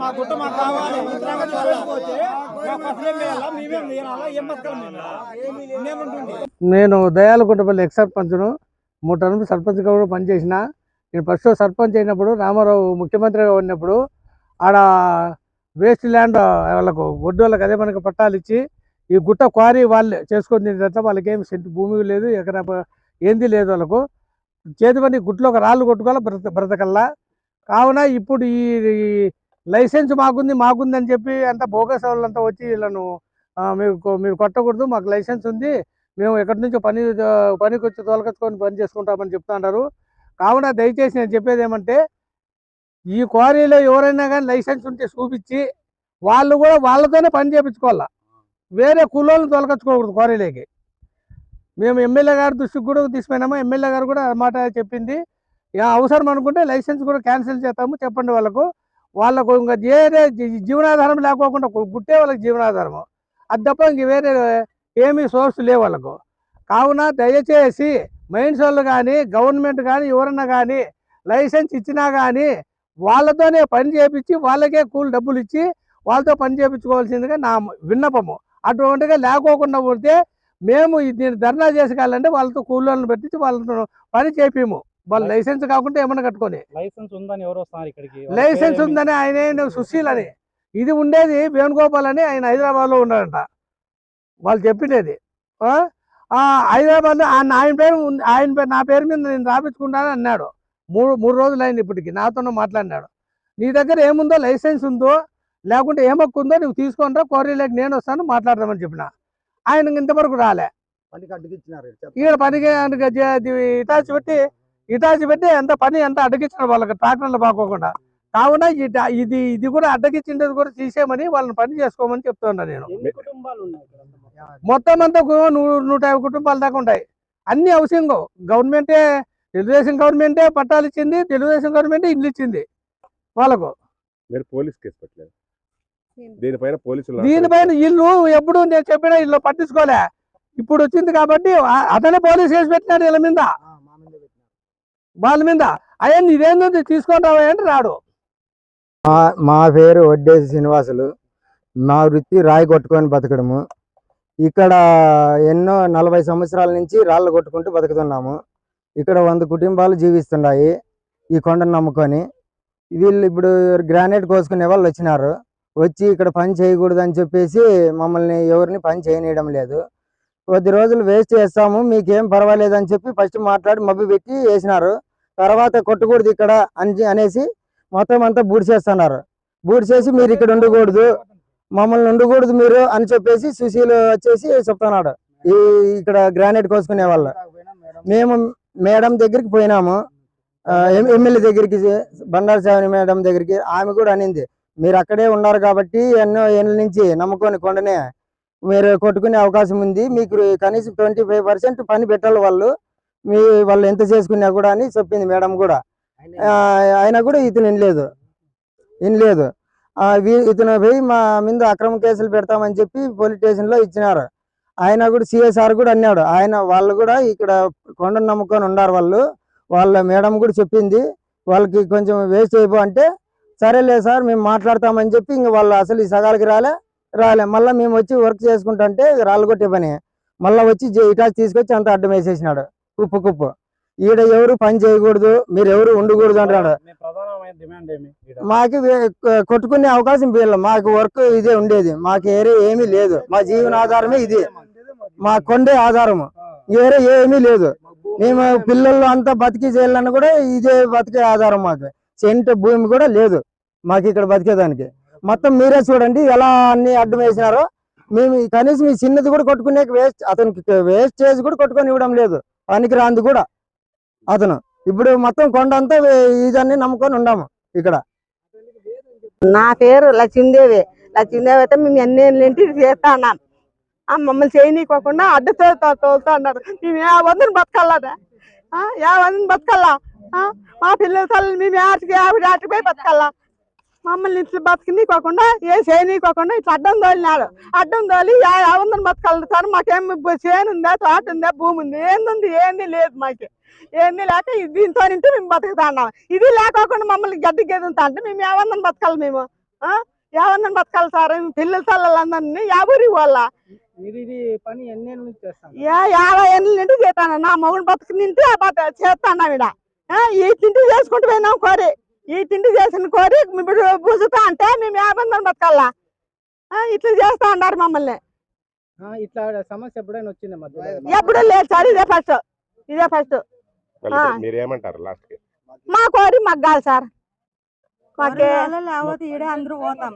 మా గుట్ట మాకు కావాలి ఉత్తరాంగ తీసుకెళ్ళిపోతే మాకు అసలు ఏం మేమేం చేయాలా ఏం బతకాలి మేము? నేను దయాలకుంటపల్లి ఎక్స్ సర్పంచ్ను మూడు టర్మ్ సర్పంచ్గా కూడా పనిచేసిన. నేను ఫస్ట్ సర్పంచ్ అయినప్పుడు రామారావు ముఖ్యమంత్రిగా ఉన్నప్పుడు ఆడ వేస్ట్ ల్యాండ్ వాళ్ళకు ఒడ్డు వాళ్ళకి అదే మనకి పట్టాలు ఇచ్చి ఈ గుట్ట క్వారీ వాళ్ళే చేసుకొని తినేటట్ల వాళ్ళకి ఏమి సెంటు భూమి లేదు ఎకరా ఏంది లేదు వాళ్ళకు. చేతి పని గుట్లో ఒక రాళ్ళు కొట్టుకోవాలి బ్రత బ్రతకల్లా. కావున ఇప్పుడు ఈ లైసెన్స్ మాకుంది మాకుంది అని చెప్పి అంతా బోగస్ వాళ్ళంతా వచ్చి వీళ్ళను మీరు మీరు కొట్టకూడదు మాకు లైసెన్స్ ఉంది మేము ఎక్కడి నుంచో పని పనికి వచ్చి తోలకచ్చుకొని పని చేసుకుంటామని చెప్తా కావున దయచేసి నేను చెప్పేది ఏమంటే ఈ క్వారీలో ఎవరైనా కానీ లైసెన్స్ ఉంటే చూపించి వాళ్ళు కూడా వాళ్ళతోనే పని చేయించుకోవాలా వేరే కూలోళ్ళని తొలగించుకోకూడదు క్వారీలోకి. మేము ఎమ్మెల్యే గారి దృష్టికి కూడా తీసుకున్నాము ఎమ్మెల్యే గారు కూడా అన్నమాట మాట చెప్పింది. ఇక అవసరం అనుకుంటే లైసెన్స్ కూడా క్యాన్సిల్ చేస్తాము చెప్పండి వాళ్ళకు. వాళ్ళకు ఇంకా వేరే జీ- జీవనాధారం లేకోకుండా గుట్టే వాళ్ళకి జీవనాధారం అది తప్ప ఇంక వేరే ఏమీ సోర్స్ లేవు వాళ్ళకు. కావున దయచేసి మైన్స్ వాళ్ళు కానీ గవర్నమెంట్ కానీ ఎవరన్నా కానీ లైసెన్స్ ఇచ్చినా కానీ వాళ్ళతోనే పని చేపించి వాళ్ళకే కూల్ డబ్బులు ఇచ్చి వాళ్ళతో పని చేయించుకోవాల్సిందిగా నా విన్నపము. అటువంటిగా లేకోకుండా పోతే మేము దీన్ని ధర్నా చేసుకోవాలంటే వాళ్ళతో కూలీలను పెట్టించి వాళ్ళతో పని చేపిము. వాళ్ళు లైసెన్స్ కాకుండా ఏమన్నా కట్టుకొని. లైసెన్స్ ఉందని ఎవరు వస్తున్నారు ఇక్కడికి. లైసెన్స్ ఉందని ఆయన సుశీల్ అని. ఇది ఉండేది వేణుగోపాల్ అని ఆయన హైదరాబాద్లో ఉన్నాడంట. వాళ్ళు చెప్పినది ఆ? ఆ, హైదరాబాద్లో ఆయన పేరు ఆయన పేరు నా పేరు మీద నేను రాపించుకుంటానని అన్నాడు. మూడు మూడు రోజులు అయింది ఇప్పటికి. నాతోనే మాట్లాడినాడు. నీ దగ్గర ఏముందో లైసెన్స్ ఉందో లేకుంటే ఏం హక్కు ఉందో నువ్వు తీసుకొని రా క్వారీలోకి నేను వస్తాను మాట్లాడదామని చెప్పిన. ఆయన ఇంతవరకు రాలే. పనికి అడ్డుకిచ్చినారు ఈడ పనికి ఇటాచి పెట్టి ఇటాచి పెట్టి ఎంత పని ఎంత అడ్డగించాడు వాళ్ళకి ట్రాక్టర్లు బాకోకుండా కావున ఇది ఇది కూడా అడ్డగించిండేది కూడా తీసేయమని వాళ్ళని పని చేసుకోమని చెప్తున్నా నేను. మొత్తం? అంతా గు- నూ- నూట యాభై కుటుంబాల దాకా ఉంటాయి. అన్ని హౌసింగ్. గవర్నమెంటే తెలుగుదేశం గవర్నమెంటే పట్టాలు ఇచ్చింది తెలుగుదేశం గవర్నమెంటే ఇల్లు ఇచ్చింది వాళ్ళకు. మీరు పోలీస్ కేసు పెట్టలేదు? దీనిపైన పోలీసులు దీనిపైన ఇల్లు ఎప్పుడు నేను చెప్పిన ఇల్లు పట్టించుకోలే. ఇప్పుడు వచ్చింది కాబట్టి అతనే పోలీస్ కేసు పెట్టినాడు వీళ్ళ మీద. వాళ్ళ మీద. అయ్యా నీదేందో తీసుకుంటావా అంటే రాడు. మా మా పేరు వడ్డేసి శ్రీనివాసులు. మా వృత్తి రాయి కొట్టుకొని బతకడము. ఇక్కడ ఎన్నో నలభై సంవత్సరాల నుంచి రాళ్ళు కొట్టుకుంటూ బతుకుతున్నాము. ఇక్కడ వంద కుటుంబాలు జీవిస్తున్నాయి ఈ కొండను నమ్ముకొని. వీళ్ళు ఇప్పుడు గ్రానైట్ కోసుకునే వాళ్ళు వచ్చినారు. వచ్చి ఇక్కడ పని చేయకూడదు అని చెప్పేసి మమ్మల్ని ఎవరిని పని చేయనీయడం లేదు. కొద్ది రోజులు వేస్ట్ చేస్తాము మీకేం పర్వాలేదు అని చెప్పి ఫస్ట్ మాట్లాడి మబ్బి పెట్టి వేసినారు. తర్వాత కొట్టకూడదు ఇక్కడ అని అనేసి మొత్తం అంతా బూడిసేస్తున్నారు బూడిసేసి మీరు ఇక్కడ ఉండకూడదు మమ్మల్ని ఉండకూడదు మీరు అని చెప్పేసి సుశీల్ వచ్చేసి చెప్తున్నాడు. ఈ ఇక్కడ గ్రానైట్ కోసుకునే వాళ్ళు. మేము మేడం దగ్గరికి పోయినాము. ఎమ్మెల్యే దగ్గరికి బండారు సావని మేడం దగ్గరికి ఆమె కూడా అనింది మీరు అక్కడే ఉన్నారు కాబట్టి ఎన్నో ఏళ్ళ నుంచి నమ్ముకొని కొండనే మీరు కొట్టుకునే అవకాశం ఉంది. మీకు కనీసం ట్వంటీ ఫైవ్ పర్సెంట్ పని పెట్టాలి వాళ్ళు. మీ వాళ్ళు ఎంత చేసుకున్నా కూడా అని చెప్పింది మేడం కూడా. అయినా కూడా ఇతను వినలేదు. వినలేదు. ఇతను పోయి మా మీద అక్రమ కేసులు పెడతామని చెప్పి పోలీస్ స్టేషన్లో ఇచ్చినారు. ఆయన కూడా సిఎస్ఆర్ కూడా అన్నాడు. ఆయన వాళ్ళు కూడా ఇక్కడ కొండను నమ్ముకొని ఉన్నారు వాళ్ళు. వాళ్ళ మేడం కూడా చెప్పింది. వాళ్ళకి కొంచెం వేస్ట్ అయిపో అంటే సరేలే సార్ మేము మాట్లాడతామని చెప్పి ఇంక వాళ్ళు అసలు ఈ సగాలకి రాలే. రాలే. మళ్ళీ మేము వచ్చి వర్క్ చేసుకుంటుంటే రాళ్ళు కొట్టే పని. మళ్ళీ వచ్చి ఇటాచి తీసుకొచ్చి అంత అడ్డం వేసేసినాడు. కుప్పు కుప్పు. ఈడ ఎవరు పని చేయకూడదు మీరు ఎవరు ఉండకూడదు అంటాడు? మాకు కొట్టుకునే అవకాశం వీళ్ళ మాకు వర్క్ ఇదే ఉండేది. మాకు ఏరే ఏమీ లేదు. మా జీవనాధారమే ఇది. మా కొండే ఆధారము. వేరే ఏమీ లేదు. మేము పిల్లలు అంతా బతికి చేయాలన్నా కూడా ఇదే బతికే ఆధారం మాకు. సెంట్ భూమి కూడా లేదు. మాకు ఇక్కడ బతికేదానికి. మొత్తం మీరే చూడండి ఎలా అన్ని అడ్డం వేసినారో. మేము కనీసం ఈ చిన్నది కూడా కొట్టుకునే వేస్ట్ అతనికి వేస్ట్ చేసి కూడా కొట్టుకొని ఇవ్వడం లేదు. పనికి రాంది కూడా అతను. ఇప్పుడు మొత్తం కొండ అంతా ఇదన్నీ నమ్ముకొని ఉన్నాము ఇక్కడ. నా పేరు లక్ష్మీదేవి. లక్ష్మీదేవి అయితే మేము ఎన్ని ఏంటి చేస్తా అన్నాను. ఆ మమ్మల్ని చేయనీకోకుండా అడ్డు తోలుతా ఉన్నారు మేము ఏ వందని బతకాలదా ఏ వందని బతకాలా ఆ? మా పిల్లల తల్లి మేము ఆటికి యాభై ఆటికి పోయి బతకాలా మమ్మల్ని ఇట్లా బతకనీకోకుండా ఏ చేయనీకోకుండా ఇట్లా అడ్డం తోలినాడు అడ్డం తోలి ఏ వందని బతకాలి సార్ మాకేం చేను ఉందా తోట ఉందా భూమి ఉంది ఏంది ఏంది లేదు మాకు. ఏంది లేక దీంతో నింటే మేము బతుకుతా ఉన్నాం ఇది లేకోకుండా మమ్మల్ని గడ్డి గెదుతా అంటే మేము ఏమన్నా బతకాలి మేము. ఏమన్నా బతకాలి సార్ పిల్లల తల్లందరినీ యాభై వాళ్ళ. పని ఎన్ని యాభై ఏళ్ళ నుండి చేస్తాను. నా మగుడు బతుకు నింటి చేస్తాను ఆ, ఈ తిండి చేసుకుంటూ పోయినాం కోరి ఈ తిండి చేసిన కోరి ఇప్పుడు బుజుతా అంటే మేము మంది బతకాలా? ఆ, ఇట్లా చేస్తా అన్నారు మమ్మల్ని. ఇట్లా సమస్య ఎప్పుడైనా వచ్చింది ఎప్పుడు లేదు సార్ ఇదే ఫస్ట్ ఇదే ఫస్ట్ మళ్ళీ ఆ. మీరు ఏమంటారు లాస్ట్ మా కోరి మాకు కాదు సార్ మాకే లేకపోతే ఈడే అందరూ పోతాం.